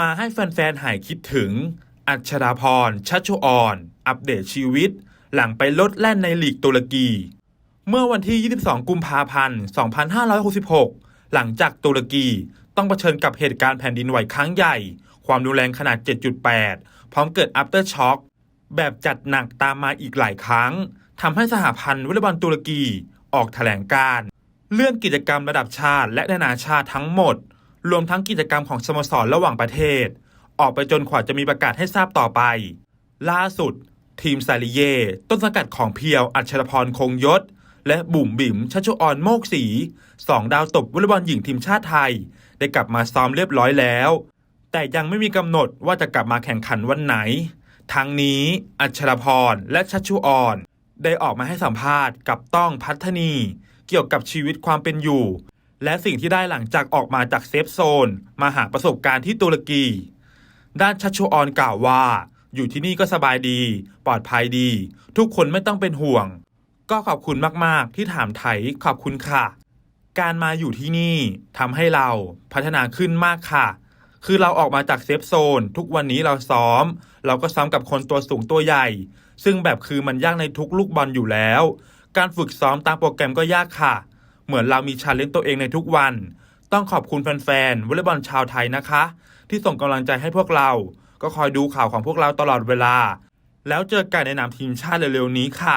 มาให้แฟนๆ หายคิดถึง อัชราพรชัชชุออน อัปเดตชีวิต หลังไปลดแล่นในลีกตุรกี เมื่อวันที่ 22 กุมภาพันธ์ 2566 หลังจากตุรกีต้องเผชิญกับเหตุการณ์แผ่นดินไหวครั้งใหญ่ ความรุนแรงขนาด 7.8 พร้อมเกิด after shock แบบจัดหนักตามมาอีกหลายครั้งทำให้สหพันธ์วอลเลย์บอลตุรกีออกแถลงการ เลื่อนกิจกรรมระดับชาติและนานาชาติทั้งหมด รวมทั้งกิจกรรมของสโมสรระหว่างประเทศ ออกไปจนกว่าจะมีประกาศให้ทราบต่อไป ล่าสุด ทีมซาลิเย ต้นสังกัดของเพียว อัชรพรคงยศ และบุ๋มบิ๋มชัชชุออนโมกศรีสองดาวตบวอลเลย์บอลหญิงทีมชาติไทย ได้กลับมาซ้อมเรียบร้อยแล้ว แต่ยังไม่มีกำหนดว่าจะกลับมาแข่งขันวันไหน ทั้งนี้ อัชรพรและชัชชุออน ได้ออกมาให้สัมภาษณ์กับต้องพัฒนี เกี่ยวกับชีวิตความเป็นอยู่ และสิ่งที่ได้หลังจากออกมาจากเซฟโซน มาหาประสบการณ์ที่ตุรกี ด้านชัชชุออนกล่าวว่า อยู่ที่นี่ก็สบายดี ปลอดภัยดี ทุกคนไม่ต้องเป็นห่วง ก็ขอบคุณมากๆ ที่ถามไถขอบคุณค่ะ การมาอยู่ที่นี่ทำให้เราพัฒนาขึ้นมากค่ะ คือเราออกมาจากเซฟโซน ทุกวันนี้เราซ้อม เราก็ซ้อมกับคนตัวสูงตัวใหญ่ ซึ่งแบบคือมันยากในทุกลูกบอลอยู่แล้ว การฝึกซ้อมตามโปรแกรมก็ยากค่ะ เหมือนเรามีชาเลนจ์ตัวเองในทุกวัน ต้องขอบคุณแฟนๆวอลเลย์บอลชาวไทยนะคะ ที่ส่งกำลังใจให้พวกเรา ก็คอยดูข่าวของพวกเราตลอดเวลา แล้วเจอกันในนามทีมชาติเร็วๆนี้ค่ะ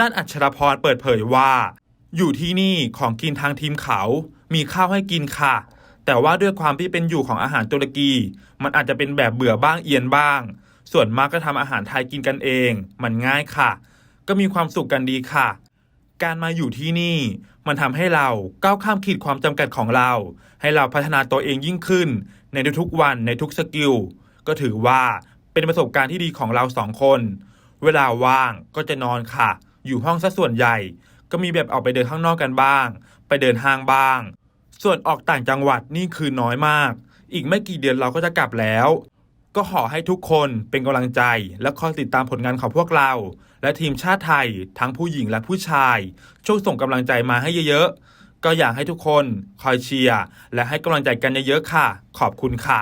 ด้านอัชรพรเปิดเผยว่า อยู่ที่นี่ของกินทางทีมเขา มีข้าวให้กินค่ะ แต่ว่าด้วยความที่เป็นอยู่ของอาหารตุรกี มันอาจจะเป็นแบบเบื่อบ้างเอียนบ้าง ส่วนมากก็ทำอาหารไทยกินกันเอง มันง่ายค่ะ ก็มีความสุขกันดีค่ะ การมาอยู่ที่นี่ มันทำให้เราก้าวข้ามขีดความจำกัดของเรา ให้เราพัฒนาตัวเองยิ่งขึ้น ในทุกๆวันในทุกสกิลก็ถือว่าเป็นประสบการณ์ที่ดีของเราสองคน เวลาว่างก็จะนอนค่ะ อยู่ห้องซะส่วนใหญ่ ก็มีแบบออกไปเดินข้างนอกกันบ้าง ไปเดินห้างบ้าง ส่วนออกต่างจังหวัดนี่คือน้อยมาก อีกไม่กี่เดือนเราก็จะกลับแล้ว ก็ขอให้ทุกคนเป็นกำลังใจ และคอยติดตามผลงานของพวกเรา และทีมชาติไทย ทั้งผู้หญิงและผู้ชายช่วยส่งกำลังใจมาให้เยอะๆ ก็อยากให้ทุกคนคอยเชียร์และให้กำลังใจกันเยอะๆค่ะ ขอบคุณค่ะ